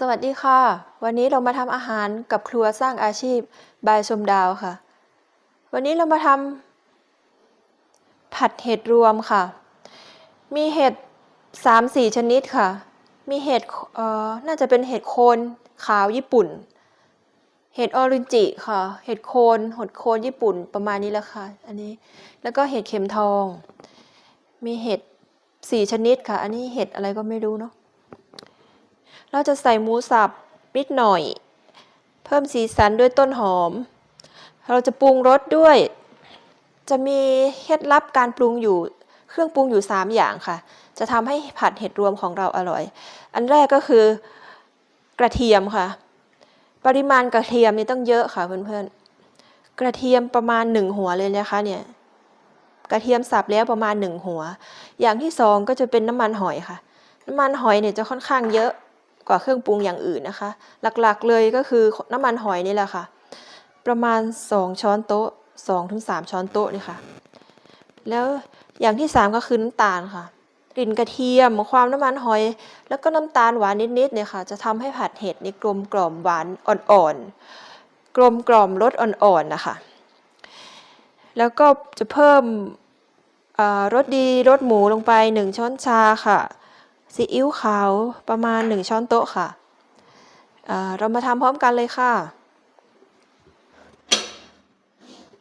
สวัสดีค่ะ วันนี้เรามาทำอาหารกับครัวสร้างอาชีพบายชมดาวค่ะ วันนี้เรามาทำผัดเห็ดรวมค่ะ มีเห็ดสามสี่ชนิดค่ะ มีเห็ดเอ่อน่าจะเป็นเห็ดโคนขาวญี่ปุ่น เห็ดออรินจิค่ะ เห็ดโคนหดโคนญี่ปุ่นประมาณนี้แหละค่ะ อันนี้ แล้วก็เห็ดเข็มทอง มีเห็ดสี่ชนิดค่ะ อันนี้เห็ดอะไรก็ไม่รู้เนาะ เราจะใส่หมูสับนิดหน่อย เพิ่มสีสันด้วยต้นหอม เราจะปรุงรสด้วย จะมีเคล็ดลับการปรุงอยู่เครื่องปรุงอยู่ 3 อย่างค่ะ จะทำให้ผัดเห็ดรวมของเราอร่อย อันแรกก็คือกระเทียมค่ะ ปริมาณกระเทียมนี่ต้องเยอะค่ะเพื่อนๆ กระเทียมประมาณ 1 หัวเลยนะคะเนี่ยกระเทียมสับแล้วประมาณ 1 หัว อย่างที่สองก็จะเป็นน้ำมันหอยค่ะ น้ำมันหอยเนี่ยจะค่อนข้างเยอะ กว่าเครื่องปรุงอย่างอื่นนะคะ หลักๆเลยก็คือน้ำมันหอยนี่แหละค่ะ ประมาณ 2 ช้อนโต๊ะ2-3ถึงช้อนโต๊ะนี่ค่ะ แล้วอย่างที่ 3 ก็คือน้ำตาลค่ะ กลิ่นกระเทียมความน้ำมันหอย แล้วก็น้ำตาลหวานนิดๆเนี่ยค่ะ จะทำให้ผัดเห็ดนี่กลมกล่อมหวานอ่อนๆกลมกล่อมรสอ่อนๆนะคะ แล้วก็จะเพิ่มรสดีรสหมูลงไป 1 ช้อนชาค่ะ ซีอิ๊วขาวประมาณ 1 ช้อนโต๊ะค่ะ เรามาทำพร้อมกันเลยค่ะ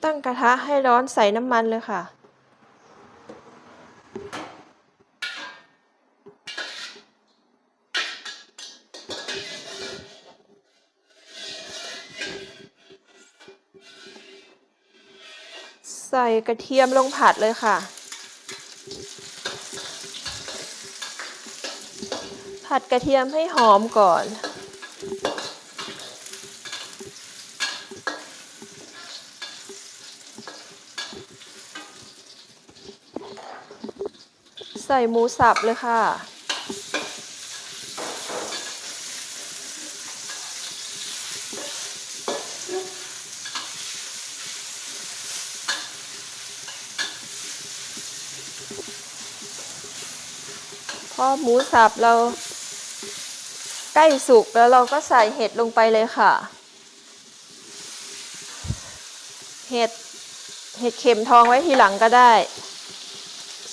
ตั้งกระทะให้ร้อนใส่น้ำมันเลยค่ะใส่กระเทียมลงผัดเลยค่ะ ผัดกระเทียมให้หอมก่อน ใส่หมูสับเลยค่ะพอหมูสับเรา ใกล้สุกแล้วเราก็ใส่เห็ดลงไปเลยค่ะ เห็ดเห็ดเข็มทองไว้ทีหลังก็ได้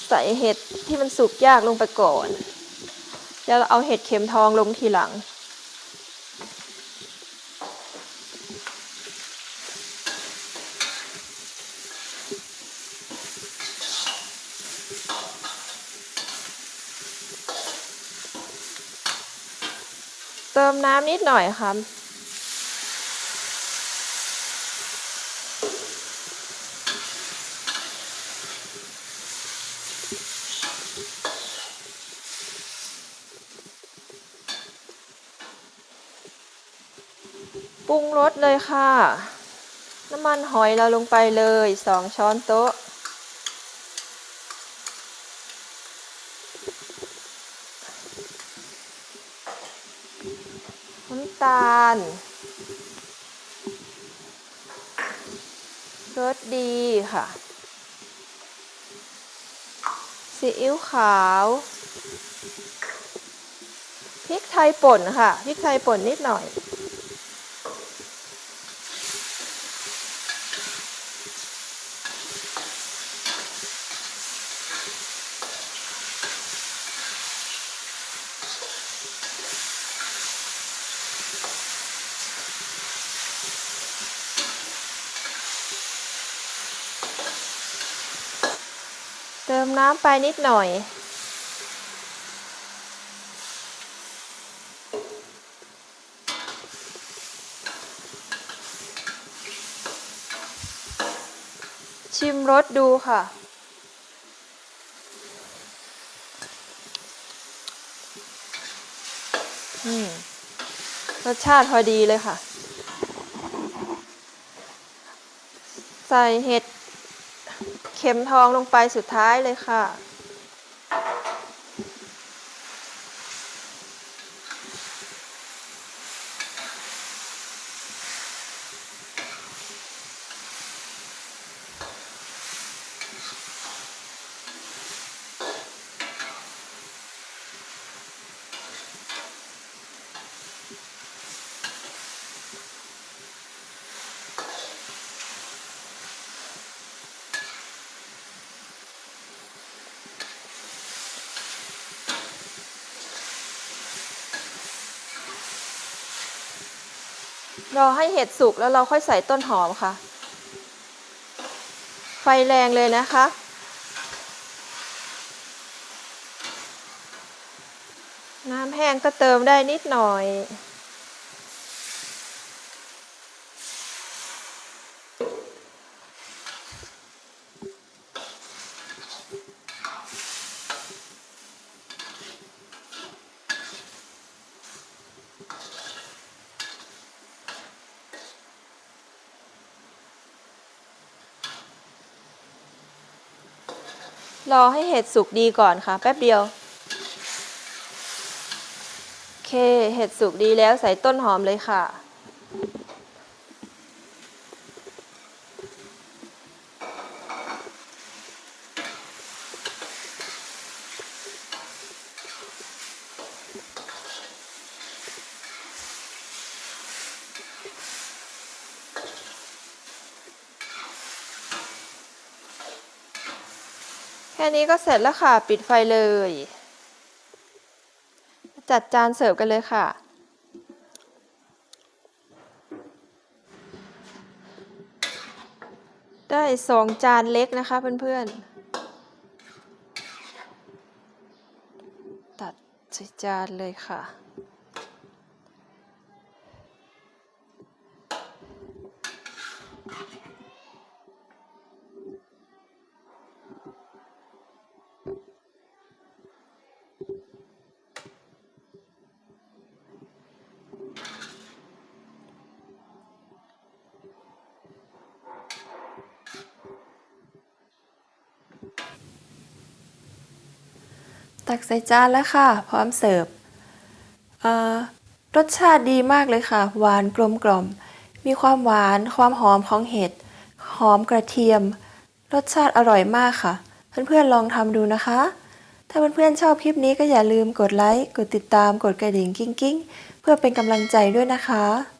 ใส่เห็ดที่มันสุกยากลงไปก่อน แล้วเอาเห็ดเข็มทองลงทีหลัง เติมน้ำนิดหน่อยค่ะปรุงรสเลยค่ะ น้ำมันหอยเราลงไปเลยสองช้อนโต๊ะำตาลรสดีค่ะ ซีอิ๊วขาว พริกไทยป่นค่ะ พริกไทยป่นนิดหน่อย เติมน้ำไปนิดหน่อย ชิมรสดูค่ะอืมรสชาติพอดีเลยค่ะ ใส่เห็ด เข็มทองลงไปสุดท้ายเลยค่ะ รอให้เห็ดสุกแล้วเราค่อยใส่ต้นหอมค่ะ ไฟแรงเลยนะคะ น้ำแห้งก็เติมได้นิดหน่อย รอให้เห็ดสุกดีก่อนค่ะ แป๊บเดียว โอเค เห็ดสุกดีแล้วใส่ต้นหอมเลยค่ะ ค่นี้ก็เสร็จแล้วค่ะ ปิดไฟเลย จัดจานเสิร์ฟกันเลยค่ะ ได้สองจานเล็กนะคะเพื่อนๆ ตัดใส่จานเลยค่ะ ตักใส่จานแล้วค่ะ พร้อมเสิร์ฟรสชาติดีมากเลยค่ะ หวานกลมกล่อม มีความหวานความหอมของเห็ด หอมกระเทียม รสชาติอร่อยมากค่ะ เพื่อนๆลองทำดูนะคะ ถ้าเพื่อนๆชอบคลิปนี้ก็อย่าลืมกดไลค์ กดติดตาม กดกระดิ่งกิ้งๆ เพื่อเป็นกำลังใจด้วยนะคะ